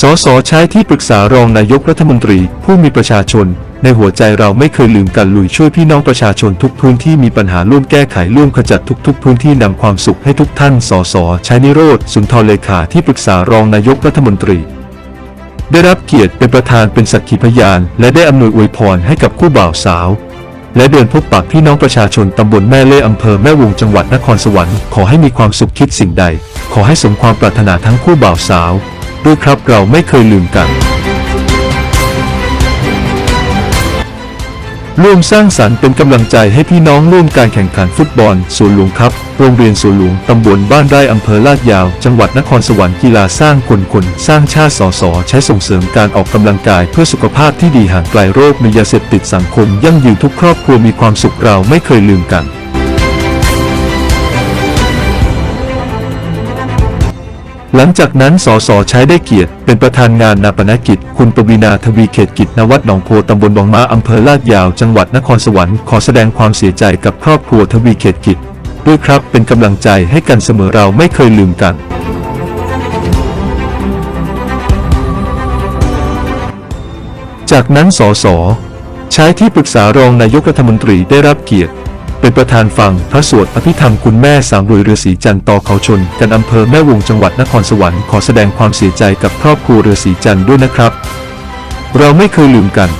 สสใช้ที่ปรึกษารองนายกรัฐมนตรี ผู้มีประชาชน ในหัวใจเราไม่เคยลืมกันลุยช่วยพี่น้องประชาชนทุกพื้นที่มีปัญหาร่วมแก้ไขร่วมขจัดทุก ๆ พื้นที่นำความสุขให้ทุกท่านสสใช้นิโรธสุนทรเลขาที่ปรึกษารองนายกรัฐมนตรี ได้รับเกียรติเป็นประธานเป็นสักขีพยาน และได้อำนวยอวยพรให้กับคู่บ่าวสาว และเดินพบปะพี่น้องประชาชนตำบลแม่เล่อำเภอแม่วงจังหวัดนครสวรรค์ขอให้มีความสุขคิดสิ่งใด ขอให้สมความปรารถนาทั้งคู่บ่าวสาว ด้วยครับเราไม่เคยลืมกันร่วมสร้างสรรค์เป็นกำลังใจให้พี่น้องร่วมการแข่งขันฟุตบอลสวนหลวงครับ โรงเรียนสวนหลวงตำบลบ้านไร่อำเภอลาดยาว จังหวัดนครสวรรค์กีฬาสร้างคนคนสร้างชาติสอสอใช้ส่งเสริมการออกกำลังกายเพื่อสุขภาพที่ดีห่างไกลโรคมียาเสพติดสังคม ยั่งยืนทุกครอบครัวมีความสุขเราไม่เคยลืมกัน หลังจากนั้นสสใช้ได้เกียรติ เป็นประธานงานนาปนกิจ คุณปวีนาทวีเขตกิจนวัดหนองโพตำบลบางมาอำเภอลาดยาว จังหวัดนครสวรรค์ขอแสดงความเสียใจกับครอบครัวทวีเขตกิจด้วยครับเป็นกำลังใจให้กันเสมอเราไม่เคยลืมกัน จากนั้นสสใช้ที่ปรึกษารองนายกรัฐมนตรีได้รับเกียรติ เป็นประธานฟังพระสวดอภิธรรมคุณแม่สามรวยเรือสีจันทร์ต่อเขาชน กันอำเภอแม่วงจังหวัดนครสวรรค์ขอแสดงความเสียใจกับครอบครัวเรือสีจันทร์ด้วยนะครับ เราไม่เคยลืมกัน